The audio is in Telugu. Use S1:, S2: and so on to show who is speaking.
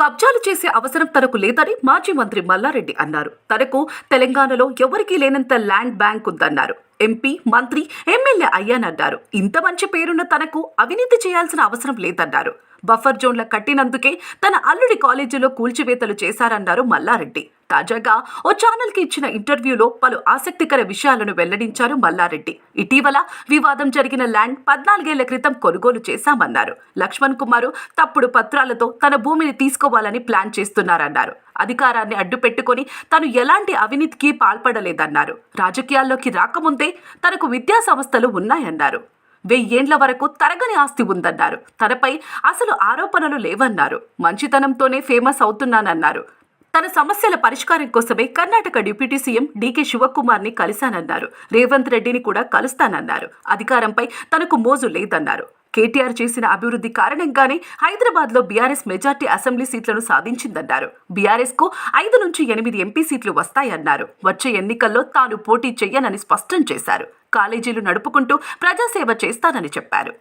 S1: కబ్జాలు చేసే అవసరం తనకు లేదని మాజీ మంత్రి మల్లారెడ్డి అన్నారు. తనకు తెలంగాణలో ఎవరికీ లేనంత ల్యాండ్ బ్యాంక్ ఉందన్నారు. ఎంపీ మంత్రి ఎమ్మెల్యే అయ్యానన్నారు. ఇంత మంచి పేరున్న తనకు అవినీతి చేయాల్సిన అవసరం లేదన్నారు. బఫర్ జోన్ల కట్టినందుకే తన అల్లుడి కాలేజీలో కూల్చివేతలు చేశారన్నారు మల్లారెడ్డి. తాజాగా ఓ ఛానల్కి ఇచ్చిన ఇంటర్వ్యూలో పలు ఆసక్తికర విషయాలను వెల్లడించారు మల్లారెడ్డి. ఇటీవల వివాదం జరిగిన ల్యాండ్ పద్నాలుగేళ్ళ క్రితం కొనుగోలు చేశామన్నారు. లక్ష్మణ్ కుమారు తప్పుడు పత్రాలతో తన భూమిని తీసుకోవాలని ప్లాన్ చేస్తున్నారన్నారు. అధికారాన్ని అడ్డుపెట్టుకొని తను ఎలాంటి అవినీతికి పాల్పడలేదన్నారు. రాజకీయాల్లోకి రాకముందే తనకు విద్యా సంస్థలు ఉన్నాయన్నారు వెయ్యేండ్ల వరకు తరగని ఆస్తి ఉందన్నారు. తనపై అసలు ఆరోపణలు లేవన్నారు. మంచితనంతోనే ఫేమస్ అవుతున్నానన్నారు. తన సమస్యల పరిష్కారం కోసమే Karnataka deputy CM D K శివకుమార్ని కలిశానన్నారు. రేవంత్ రెడ్డిని కూడా కలుస్తానన్నారు. అధికారంపై తనకు మోజు లేదన్నారు. కేటీఆర్ చేసిన అభివృద్ధి కారణంగానే హైదరాబాద్లో బీఆర్ఎస్ మెజార్టీ అసెంబ్లీ సీట్లను సాధించిందన్నారు. బీఆర్ఎస్కు ఐదు నుంచి ఎనిమిది ఎంపీ సీట్లు వస్తాయన్నారు. వచ్చే ఎన్నికల్లో తాను పోటీ చెయ్యనని స్పష్టం చేశారు. కాలేజీలు నడుపుకుంటూ ప్రజాసేవ చేస్తానని చెప్పారు.